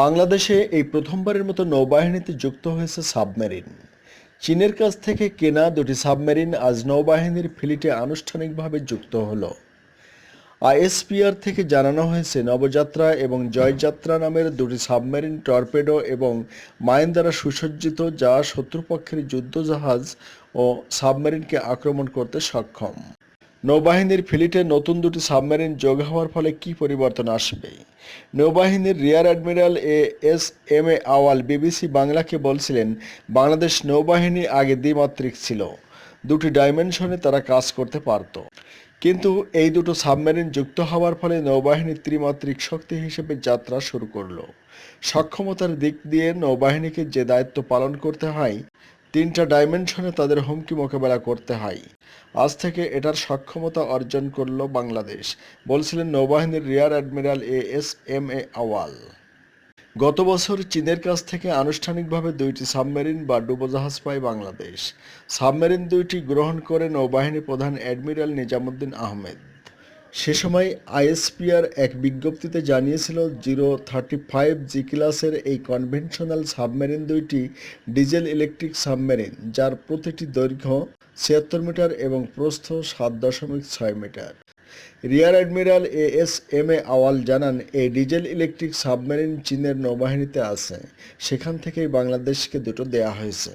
বাংলাদেশে এই প্রথমবারের মতো নৌবাহিনীতে যুক্ত হয়েছে সাবমেরিন। চীনের কাছ থেকে কেনা দুটি সাবমেরিন আজ নৌবাহিনীর ফিলিটে আনুষ্ঠানিকভাবে যুক্ত হলো। আইএসপিআর থেকে জানানো হয়েছে, নবযাত্রা এবং জয়যাত্রা নামের দুটি সাবমেরিন টর্পেডো এবং মাইন দ্বারা সুসজ্জিত যা শত্রুপক্ষের যুদ্ধজাহাজ ও সাবমেরিনকে আক্রমণ করতে সক্ষম। নৌবাহিনীর ফ্লিটে নতুন দুটি সাবমেরিন যোগ হওয়ার ফলে কী পরিবর্তন আসবে? নৌবাহিনীর rear admiral A S M A Awal BBC বাংলাকে বলছিলেন, বাংলাদেশ নৌবাহিনী আগে দ্বিমাত্রিক ছিল। দুটি ডাইমেনশনে তারা কাজ করতে পারত। কিন্তু এই দুটো সাবমেরিন যুক্ত হওয়ার ফলে নৌবাহিনী ত্রিমাত্রিক শক্তি হিসেবে যাত্রা শুরু করল। সক্ষমতার দিক দিয়ে নৌবাহিনীকে যে দায়িত্ব পালন করতে হয় তিনটা ডাইমেনশনে তাদের হুমকি মোকাবেলা করতে হয়। আজ থেকে এটার সক্ষমতা অর্জন করল বাংলাদেশ, বলছিলেন নৌবাহিনীর rear admiral A S M A Awal. গত বছর চীনের কাছ থেকে আনুষ্ঠানিকভাবে দুইটি সাবমেরিন বা ডুবোজাহাজ পায় বাংলাদেশ। সাবমেরিন দুইটি গ্রহণ করে নৌবাহিনী প্রধান অ্যাডমিরাল নিজামুদ্দিন আহমেদ। সে সময় আইএসপিআর এক বিজ্ঞপ্তিতে জানিয়েছিল জিরো থার্টি ফাইভ জি ক্লাসের এই কনভেনশনাল সাবমেরিন দুইটি ডিজেল ইলেকট্রিক সাবমেরিন, যার প্রতিটি দৈর্ঘ্য ছিয়াত্তর মিটার এবং প্রস্থ সাত দশমিক ছয় metre. Rear admiral A S M A Awal জানান, এই ডিজেল ইলেকট্রিক সাবমেরিন চীনের নৌবাহিনীতে আছে। সেখান থেকেই বাংলাদেশকে দুটো দেয়া হয়েছে।